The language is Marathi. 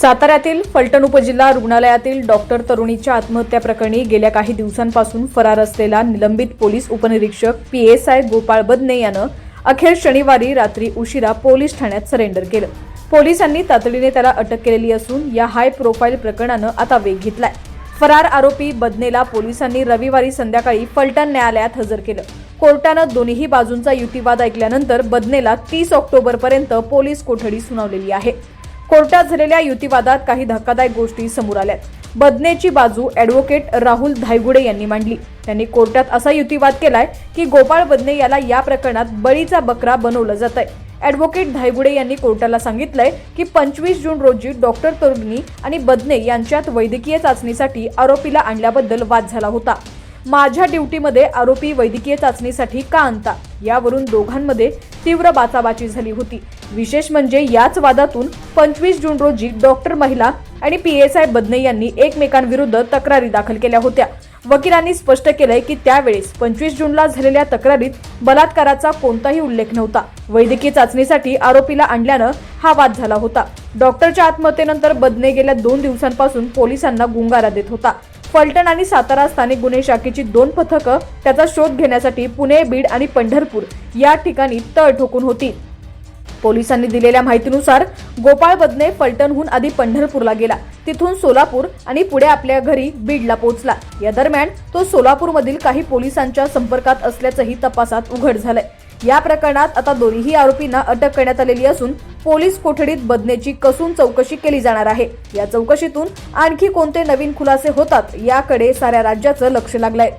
साताऱ्यातील फलटण उपजिल्हा रुग्णालयातील डॉक्टर तरुणीच्या आत्महत्या प्रकरणी गेल्या काही दिवसांपासून फरार असलेला निलंबित पोलीस उपनिरीक्षक P S I Gopal Badne यानं अखेर शनिवारी रात्री उशिरा पोलीस ठाण्यात सरेंडर केलं. पोलिसांनी तातडीने त्याला अटक केलेली असून या हाय प्रोफाईल प्रकरणानं आता वेग घेतलाय. फरार आरोपी बदनेला पोलिसांनी रविवारी संध्याकाळी फलटण न्यायालयात हजर केलं. कोर्टानं दोन्ही बाजूंचा युतिवाद ऐकल्यानंतर बदनेला तीस ऑक्टोबरपर्यंत पोलीस कोठडी सुनावलेली आहे. कोर्टात झालेल्या युतिवादात काही धक्कादायक गोष्टी समोर आल्यात. बदनेची बाजू ॲडव्होकेट राहुल धायगुडे यांनी मांडली. त्यांनी कोर्टात असा युतिवाद केलाय की गोपाळ बदने याला या प्रकरणात बळीचा बकरा बनवलं जात आहे ॲडव्होकेट धायगुडे यांनी कोर्टाला सांगितलंय की पंचवीस जून रोजी डॉक्टर तरुणी आणि बदने यांच्यात वैद्यकीय चाचणीसाठी आरोपीला आणल्याबद्दल वाद झाला होता. माझ्या ड्युटीमध्ये आरोपी वैद्यकीय चाचणीसाठी का आणता? यावरून दोघांमध्ये तीव्र बाचाबाची झाली होती. विशेष म्हणजे याच वादातून पंचवीस जून रोजी डॉक्टर महिला आणि पी एस आय बदने यांनी एकमेकांविरुद्ध तक्रारी दाखल केल्या होत्या. वकिलांनी स्पष्ट केलंय की त्यावेळेस पंचवीस जूनला झालेल्या तक्रारीत बलात्काराचा कोणताही उल्लेख नव्हता. वैद्यकीय चाचणीसाठी आरोपीला आणल्यानं हा वाद झाला होता. डॉक्टरच्या आत्महत्येनंतर बदने गेल्या दोन दिवसांपासून पोलिसांना गुंगारा देत होता. फलटण आणि सातारा स्थानिक गुन्हे शाखेची दोन पथकं त्याचा शोध घेण्यासाठी पुणे बीड आणि पंढरपूर या ठिकाणी तळ ठोकून होती. पोलिसांनी दिलेल्या माहितीनुसार गोपाळ बदने फलटणहून आधी पंढरपूरला गेला. तिथून सोलापूर आणि पुढे आपल्या घरी बीडला पोहोचला. या दरम्यान तो सोलापूरमधील काही पोलिसांच्या संपर्कात असल्याचंही तपासात उघड झालंय. या प्रकरणात आता दोन्ही आरोपींना अटक करण्यात आलेली असून पोलीस कोठडीत बदनेची कसून चौकशी केली जाणार आहे. या चौकशीतून आणखी कोणते नवीन खुलासे होतात याकडे साऱ्या राज्याचं लक्ष लागलंय.